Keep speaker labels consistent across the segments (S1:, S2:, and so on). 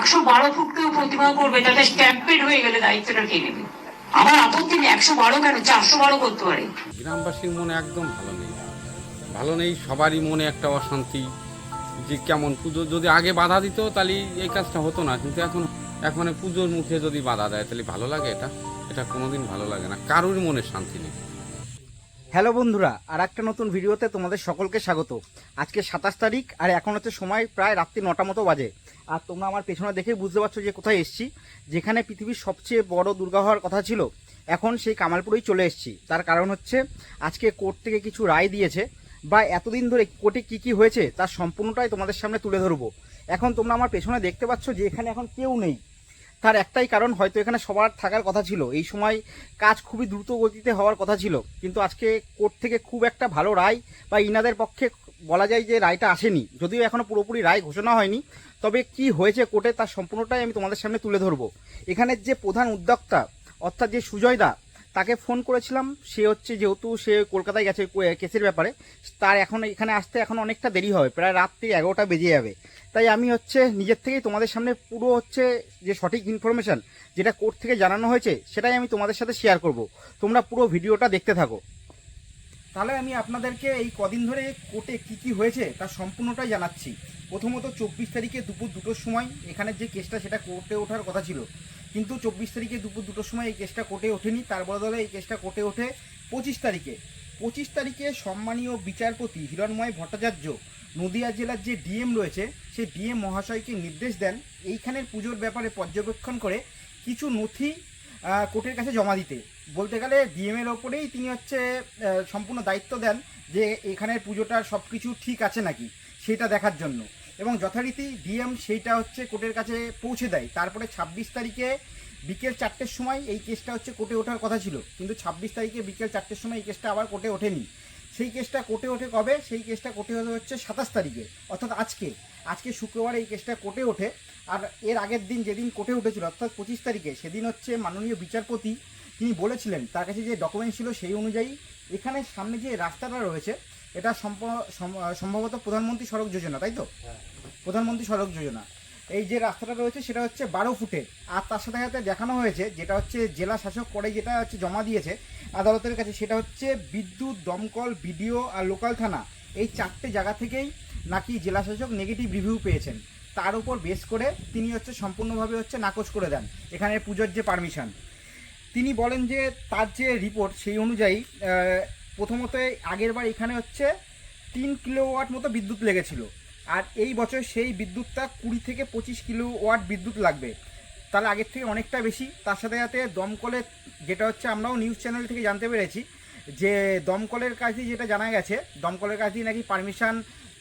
S1: একশো বারো ফুট কেউ প্রতিমা করবে তাতে স্ট্যাম্পেড হয়ে গেলে দায়িত্বটা কে নেবে? আমার আপত্তি নেই একশো বারো কেন? চারশো বারো করতে পারে।
S2: গ্রামবাসীর মনে একদম ভালো নেই। ভালো নেই সবারই মনে একটা অশান্তি যে কেমন পুজো। যদি আগে বাধা দিত তাহলে এই কাজটা হতো না। কিন্তু এখন এখন পুজোর মুখে যদি বাধা দেয় তাহলে ভালো লাগে এটা। এটা কোনোদিন ভালো লাগে না। কারোর মনে শান্তি নেই।
S3: হ্যালো বন্ধুরা আর একটা নতুন ভিডিওতে তোমাদের সকলকে স্বাগত। আজকে সাতাশ তারিখ আর এখন হচ্ছে সময় প্রায় রাত্রি নটা মতো বাজে। আর তোমরা আমার পেছনে দেখেই বুঝতে পারছ যে কোথায় এসেছি। যেখানে পৃথিবীর সবচেয়ে বড় দুর্গা হওয়ার কথা ছিল, এখন সেই কামালপুরেই চলে এসেছি। তার কারণ হচ্ছে, আজকে কোর্ট থেকে কিছু রায় দিয়েছে বা এতদিন ধরে কোর্টে কি কি হয়েছে তার সম্পূর্ণটাই তোমাদের সামনে তুলে ধরবো। এখন তোমরা আমার পেছনে দেখতে পাচ্ছ যে এখানে এখন কেউ নেই। তার একটাই কারণ, হয়তো এখানে সবার থাকার কথা ছিল। এই সময় কাজ খুবই দ্রুত গতিতে হওয়ার কথা ছিল। কিন্তু আজকে কোর্ট থেকে খুব একটা ভালো রায় বা ইনাদের পক্ষে বলা যায় যে রায়টা আসেনি। যদিও এখনও পুরোপুরি রায় ঘোষণা হয়নি তবে কি হয়েছে কোর্টে তার সম্পূর্ণটাই আমি তোমাদের সামনে তুলে ধরবো। এখানের যে প্রধান উদ্যোক্তা, অর্থাৎ যে সুজয়দা, তাকে ফোন করেছিলাম। সে হচ্ছে যেহেতু সে কলকাতায় গেছে কেসের ব্যাপারে, তার এখন এখানে আসতে এখন অনেকটা দেরি হবে, প্রায় রাত্রি এগারোটা বেজে যাবে। তাই আমি হচ্ছে নিজের থেকেই তোমাদের সামনে পুরো হচ্ছে যে সঠিক ইনফরমেশন যেটা কোর্ট থেকে জানানো হয়েছে, সেটাই আমি তোমাদের সাথে শেয়ার করব। তোমরা পুরো ভিডিওটা দেখতে থাকো। তাহলে আমি আপনাদেরকে এই কদিন ধরে কোর্টে কি কি হয়েছে তার সম্পূর্ণটাই জানাচ্ছি। প্রথমত চব্বিশ তারিখে দুপুর দুটোর সময় এখানের যে কেসটা সেটা কোর্টে ওঠার কথা ছিল। কিন্তু চব্বিশ তারিখে দুপুর দুটোর সময় এই কেসটা কোর্টে ওঠেনি। তার বদলে এই কেসটা কোর্টে ওঠে পঁচিশ তারিখে। পঁচিশ তারিখে সম্মানীয় বিচারপতি হিরণময় ভট্টাচার্য নদিয়া জেলার যে ডিএম রয়েছে, সেই ডিএম মহাশয়কে নির্দেশ দেন এইখানের পুজোর ব্যাপারে পর্যবেক্ষণ করে কিছু নথি কোর্টের কাছে জমা দিতে। বলতে গেলে ডিএমের ওপরেই তিনি হচ্ছে সম্পূর্ণ দায়িত্ব দেন যে এখানের পুজোটার সব কিছু ঠিক আছে নাকি, সেটা দেখার জন্য। এবং যথারীতি ডিএম সেইটা হচ্ছে কোর্টের কাছে পৌঁছে দেয়। তারপরে ছাব্বিশ তারিখে বিকেল চারটের সময় এই কেসটা হচ্ছে কোর্টে ওঠার কথা ছিল। কিন্তু ছাব্বিশ তারিখে বিকেল চারটের সময় এই কেসটা আবার কোর্টে ওঠেনি। সেই কেসটা কোর্টে ওঠে কবে? সেই কেসটা কোর্টে ওঠে হচ্ছে সাতাশ তারিখে, অর্থাৎ আজকে। আজকে শুক্রবার এই কেসটা কোর্টে ওঠে। আর এর আগের দিন যেদিন কোর্টে উঠেছিল, অর্থাৎ পঁচিশ তারিখে, সেদিন হচ্ছে মাননীয় বিচারপতি তিনি বলেছিলেন, তার কাছে যে ডকুমেন্ট ছিল সেই অনুযায়ী এখানে সামনে যে রাস্তাটা রয়েছে এটা সম্ভবত প্রধানমন্ত্রী সড়ক যোজনা তাই তো? প্রধানমন্ত্রী সড়ক যোজনা। এই যে রাস্তাটা রয়েছে সেটা হচ্ছে বারো ফুটের আর তার সাথে সাথে দেখানো হয়েছে যেটা হচ্ছে জেলা শাসক করে যেটা হচ্ছে জমা দিয়েছে আদালতের কাছে সেটা হচ্ছে বিদ্যুৎ দমকল বিডিও আর লোকাল থানা এই চারটে জায়গা থেকেই নাকি জেলা শাসক নেগেটিভ রিভিউ পেয়েছেন। তার উপর বেস করে তিনি হচ্ছে সম্পূর্ণভাবে হচ্ছে নাকচ করে দেন এখানে পুজোর যে পারমিশন তিনি বলেন যে তার যে রিপোর্ট সেই অনুযায়ী প্রথমত আগের বার এখানে হচ্ছে তিন কিলোওয়াট মতো বিদ্যুৎ লেগেছিল। আর এই বছর সেই বিদ্যুৎটা কুড়ি থেকে পঁচিশ কিলো ওয়াট বিদ্যুৎ লাগবে। তাহলে আগের থেকে অনেকটা বেশি। তার সাথে সাথে দমকলের যেটা হচ্ছে আমরাও নিউজ চ্যানেল থেকে জানতে পেরেছি, যে দমকলের কাছে যেটা জানা গেছে, দমকলের কাছে নাকি পারমিশন,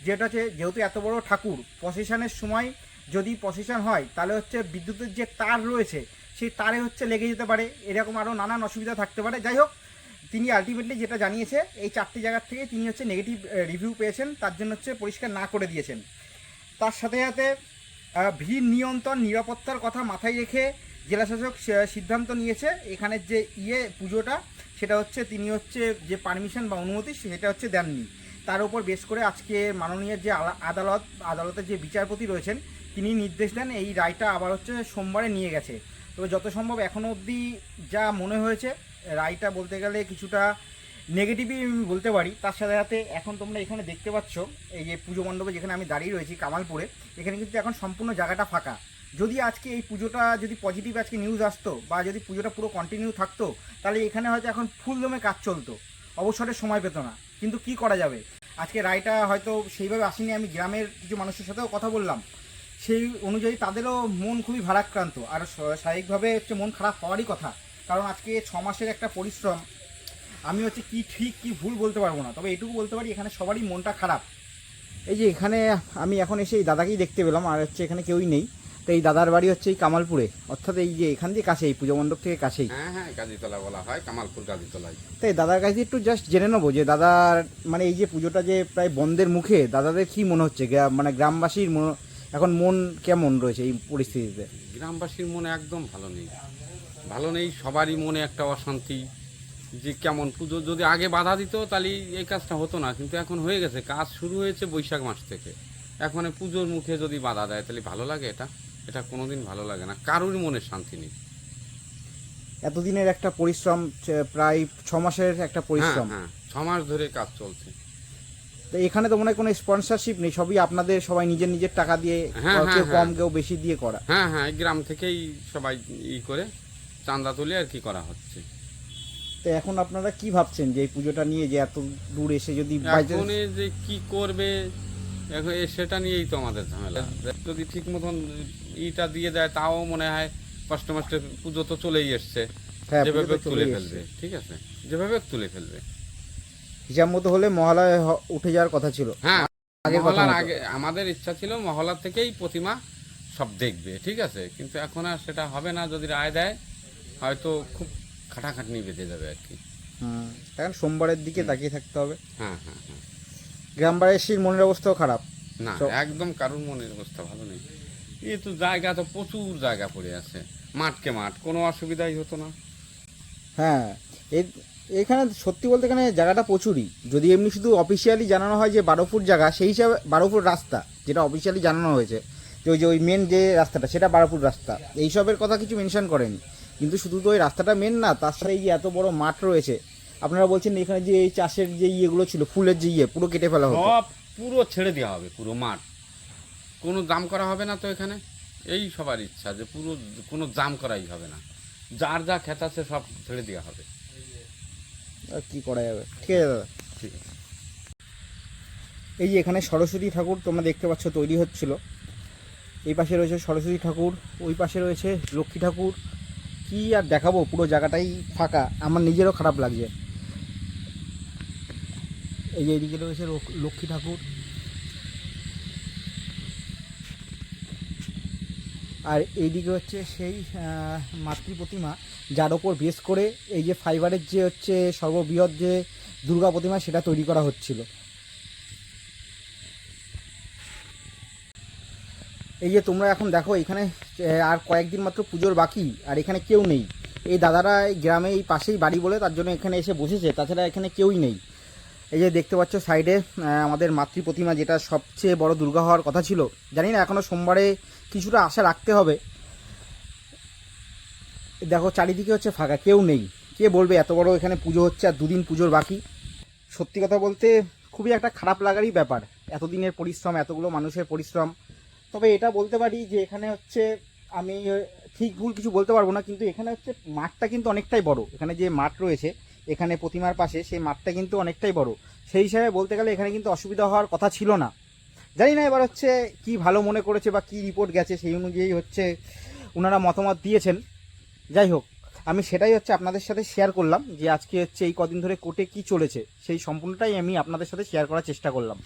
S3: যেটা হচ্ছে যেহেতু এত বড় ঠাকুর প্রসেশনের সময় যদি প্রসেশন হয়, তাহলে হচ্ছে বিদ্যুতের যে তার রয়েছে, সেই তারে হচ্ছে লেগে যেতে পারে। এরকম আরও নানান অসুবিধা থাকতে পারে। যাই হোক তিনি আলটিমেটলি যেটা জানিয়েছে, এই চারটি জায়গার থেকে তিনি হচ্ছে নেগেটিভ রিভিউ পেয়েছেন, তার জন্য হচ্ছে পরিষ্কার না করে দিয়েছেন। তার সাথে সাথে ভিড় নিয়ন্ত্রণ, নিরাপত্তার কথা মাথায় রেখে জেলাশাসক সিদ্ধান্ত নিয়েছে এখানের যে ইয়ে পুজোটা, সেটা হচ্ছে তিনি হচ্ছে যে পারমিশন বা অনুমতি, সেটা হচ্ছে দেননি। তার উপর বেশ করে আজকে মাননীয় যে আদালত, আদালতের যে বিচারপতি রয়েছেন, তিনি নির্দেশ দেন, এই রায়টা আবার হচ্ছে সোমবারে নিয়ে গেছে। তবে যত সম্ভব এখনও অবধি যা মনে হয়েছে রায়টা বলতে গেলে কিছুটা নেগেটিভই আমি বলতে পারি। তার সাথে সাথে এখন তোমরা এখানে দেখতে পাচ্ছ, এই যে পুজো মণ্ডপে যেখানে আমি দাঁড়িয়ে রয়েছি কামালপুরে, এখানে কিন্তু এখন সম্পূর্ণ জায়গাটা ফাঁকা। যদি আজকে এই পুজোটা, যদি পজিটিভ আজকে নিউজ আসতো বা যদি পুজোটা পুরো কন্টিনিউ থাকতো, তাহলে এখানে হয়তো এখন ফুল দমে কাজ চলতো। অবসরের সময় পেতো না। কিন্তু কি করা যাবে? আজকে রায়টা হয়তো সেইভাবে আসেনি। আমি গ্রামের কিছু মানুষের সাথেও কথা বললাম। সেই অনুযায়ী তাদেরও মন খুবই ভারাক্রান্ত। আর স্বাভাবিকভাবে হচ্ছে মন খারাপ হওয়ারই কথা। কারণ আজকে ছ মাসের একটা পরিশ্রম আমি হচ্ছে কি ঠিক কি ভুল বলতে পারব না। তবে এটুকু বলতে পারি এখানে সবারই মনটা খারাপ। এই যে এখানে আমি এখন এসে এই দাদাকেই দেখতে পেলাম আর হচ্ছে এখানে কেউই নেই। তো এই দাদার বাড়ি হচ্ছে এই কামালপুরে। অর্থাৎ এই যে এখান দিয়ে কাছে এই পুজো মণ্ডপ থেকে কাছেই।
S2: হ্যাঁ হ্যাঁ গাজীতলা বলা হয় কামালপুর গাজীতলায়
S3: তাই দাদার কাছে একটু জাস্ট জেনে নেব যে দাদার মানে এই যে পুজোটা যে প্রায় বন্ধের মুখে দাদাদের কি মনে হচ্ছে? মানে গ্রামবাসীর মন এখন মন কেমন রয়েছে এই পরিস্থিতিতে?
S2: গ্রামবাসীর মনে একদম ভালো নেই। ভালো নেই সবারই মনে একটা অশান্তি যে কেমন পুজো যদি আগে বাধা দিত তাহলে এই কাজটা হতো না কিন্তু এখন হয়ে গেছে কাজ শুরু হয়েছে বৈশাখ মাস থেকে। এখন পুজোর মুখে যদি বাধা দেয় তাহলে ভালো লাগে এটা এটা কোনোদিন ভালো লাগে না কারোর মনে শান্তি নেই।
S3: এতদিনের একটা পরিশ্রম প্রায় ছ মাসের একটা
S2: হ্যাঁ
S3: পরিশ্রম।
S2: হ্যাঁ ছ মাস ধরে কাজ চলছে।
S3: তো এখানে তো মনে হয় কোনো স্পন্সরশিপ নেই সবই আপনাদের সবাই নিজের নিজের টাকা দিয়ে
S2: হ্যাঁ,
S3: কেউ
S2: হ্যাঁ,
S3: কম
S2: হ্যাঁ।
S3: কেউ বেশি দিয়ে করা।
S2: হ্যাঁ হ্যাঁ গ্রাম থেকেই সবাই ই করে। চাঁদা তুলে আর কি করা হচ্ছে।
S3: তো এখন আপনারা কি ভাবছেন যে এই পুজোটা নিয়ে যে এত দূর এসে যদি
S2: এখন এ যে কি করবে এখন এ সেটা নিয়েই তো আমাদের ঝামেলা। যদি ঠিক মতন ইটা দিয়ে দেয় তাও মনে হয় কষ্ট মষ্টে পুজো তো চলেই এসছে।
S3: হ্যাঁ, পুজো
S2: যেভাবে তুলে
S3: চলেই
S2: ফেলবে ঠিক আছে? যেভাবে তুলে ফেলবে।
S3: হিসাব মতো হলে মহালয় হ- উঠে যাওয়ার কথা ছিল।
S2: হ্যাঁ
S3: আগের কথা
S2: মহলার
S3: মতো।
S2: আগে আমাদের ইচ্ছা ছিল মহলার থেকেই প্রতিমা সব দেখবে ঠিক আছে? কিন্তু এখন আর সেটা হবে না যদি রায় দেয় হয়তো খুব খাটাখাটনি বেঁধে যাবে আর কি।
S3: এখন সোমবারের দিকে তাকিয়ে থাকতে হবে।
S2: হ্যাঁ হ্যাঁ হ্যাঁ।
S3: গ্রামবাসীর মনের অবস্থাও খারাপ।
S2: না একদম কারোর মনের অবস্থা ভালো নেই। এই তো জায়গা তো প্রচুর জায়গা পড়ে আছে। মাঠকে মাঠ কোনো অসুবিধাই হতো না।
S3: হ্যাঁ এ- এখানে সত্যি বলতে এখানে জায়গাটা প্রচুরই। যদি এমনি শুধু অফিসিয়ালি জানানো হয় যে বারো ফুট জায়গা সেই হিসাবে বারো ফুট রাস্তা যেটা অফিসিয়ালি জানানো হয়েছে যে ওই যে ওই মেন যে রাস্তাটা সেটা বারো ফুট রাস্তা। এইসবের কথা কিছু মেনশন করেনি। কিন্তু শুধু তো ওই রাস্তাটা মেন না তার সাথে এই যে এত বড় মাঠ রয়েছে আপনারা বলছেন এখানে যে এই চাষের যে ইয়েগুলো ছিল ফুলের যে ইয়ে পুরো কেটে ফেলা হবে
S2: সব পুরো ছেড়ে দেওয়া হবে পুরো মাঠ। কোনো দাম করা হবে না তো এখানে? এই সবার ইচ্ছা যে পুরো কোনো দাম করাই হবে না। যার যা খেত আছে সব ছেড়ে দেওয়া হবে।
S3: আর কি করা যাবে? ঠিক আছে দাদা।
S2: ঠিক আছে।
S3: এই যে এখানে সরস্বতী ঠাকুর তোমরা দেখতে পাচ্ছ তৈরি হচ্ছিল। এই পাশে রয়েছে সরস্বতী ঠাকুর ওই পাশে রয়েছে লক্ষ্মী ঠাকুর কি আর দেখাবো? পুরো জায়গাটাই ফাঁকা। আমার নিজেরও খারাপ লাগছে। এই যে এইদিকে রয়েছে লক- লক্ষ্মী ঠাকুর। আর এইদিকে হচ্ছে সেই মাতৃ প্রতিমা, যার ওপর বেস করে এই যে ফাইবারের যে হচ্ছে সর্ববৃহৎ যে দুর্গা প্রতিমা, সেটা তৈরি করা হচ্ছিল। এই যে তোমরা এখন দেখো, এখানে আর কয়েকদিন মাত্র পুজোর বাকি, আর এখানে কেউ নেই। এই দাদারা এই গ্রামে এই পাশেই বাড়ি বলে তার জন্য এখানে এসে বসেছে, তাছাড়া এখানে কেউই নেই। এই যে দেখতে পাচ্ছ সাইডে আমাদের মাতৃ প্রতিমা যেটা সবচেয়ে বড় দুর্গা হওয়ার কথা ছিল। জানি না এখনও সোমবারে কিছুটা আশা রাখতে হবে। দেখো, চারিদিকে হচ্ছে ফাঁকা, কেউ নেই। কে বলবে, এত বড় এখানে পুজো হচ্ছে আর দুদিন পুজোর বাকি? সত্যি কথা বলতে, খুবই একটা খারাপ লাগারই ব্যাপার। এতদিনের পরিশ্রম, এতগুলো মানুষের পরিশ্রম তবে এটা বলতে পারি যে এখানে হচ্ছে আমি ঠিক ভুল কিছু বলতে পারব না, কিন্তু এখানে হচ্ছে মাঠটা কিন্তু অনেকটাই বড়। এখানে যে মাঠ রয়েছে, এখানে প্রতিমার পাশে সেই মাঠটা কিন্তু অনেকটাই বড়। সেই হিসাবে বলতে গেলে এখানে কিন্তু অসুবিধা হওয়ার কথা ছিল না। জানি না এবার হচ্ছে কি ভালো মনে করেছে বা কি রিপোর্ট গেছে, সেই অনুযায়ী হচ্ছে ওনারা মতামত দিয়েছেন। যাই হোক, আমি সেটাই হচ্ছে আপনাদের সাথে শেয়ার করলাম যে আজকে হচ্ছে এই কদিন ধরে কোর্টে কি চলেছে, সেই সম্পূর্ণটাই আমি আপনাদের সাথে শেয়ার করার চেষ্টা করলাম।